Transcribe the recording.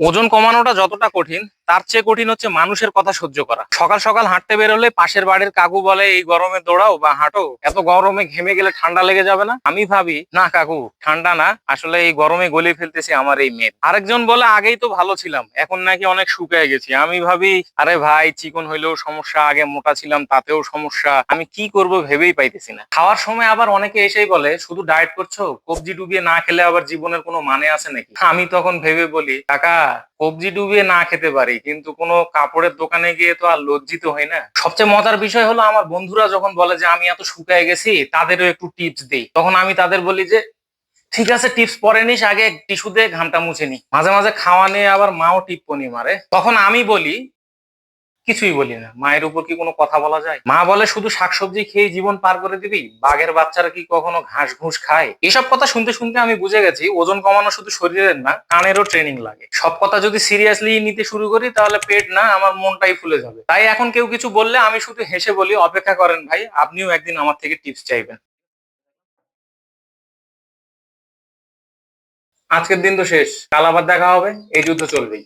ওজন কমানোটা যতটা কঠিন তার চেয়ে কঠিন হচ্ছে মানুষের কথা সহ্য করা। সকাল সকাল হাঁটতে বেরোলে পাশের বাড়ির কাকু বলে, এই গরমে দৌড়াও বা হাঁটো। এত গরমে ঘেমে গেলে ঠান্ডা লেগে যাবে না? আমি ভাবি, না কাকু, ঠান্ডা না। আসলে এই গরমে গলিয়ে ফেলতেছি আমার এই মেয়ে। আরেকজন বলে, আগেই তো ভালো ছিলাম, এখন নাকি অনেক শুকিয়ে গেছি। আমি ভাবি, আরে ভাই, চিকন হইলেও সমস্যা, আগে মোটা ছিলাম, তাতেও সমস্যা। আমি কি করব ভেবেই পাইতেছি না। খাওয়ার সময় আবার অনেকে এসেই বলে, শুধু ডায়েট করছ? কবজি ডুবিয়ে না খেলে আবার জীবনের কোনো মানে আছে নাকি? আমি তখন ভেবে বলি, কাকা কবজি ডুবিয়ে না খেতে পারি, কিন্তু কোনো কাপড়ের দোকানে গিয়ে তো আর লজ্জিত হই না। সবচেয়ে মজার বিষয় হলো আমার বন্ধুরা যখন বলে যে আমি এত শুকায় গেছি, তাদেরও একটু টিপস দিই। তখন আমি তাদের বলি যে, ঠিক আছে টিপস পরে নিস, আগে টিস্যু দিয়ে ঘামটা মুছে নি। মাঝে মাঝে খাওয়া নিয়ে আবার মাও টিপ্পনি মারে। তখন আমি বলি কিছুই বলি না। মায়ের উপর কি কোনো কথা বলা যায়? মা বলে, শুধু শাকসবজি খেয়ে জীবন পার করে দিবি? বাঘের বাচ্চারা কি কখনো ঘাস ঘুষ খায়? এসব কথা শুনতে শুনতে আমি বুঝে গেছি, ওজন কমানো শুধু শরীরের না, কানেরও ট্রেনিং লাগে। সব কথা যদি সিরিয়াসলি নিতে শুরু করি, তাহলে পেট না, আমার মনটাই ফুলে যাবে। তাই এখন কেউ কিছু বললে আমি শুধু হেসে বলি, অপেক্ষা করেন ভাই, আপনিও একদিন আমার থেকে টিপস চাইবেন। আজকের দিন তো শেষ। কাল আবার দেখা হবে, এই যুদ্ধ চলবেই।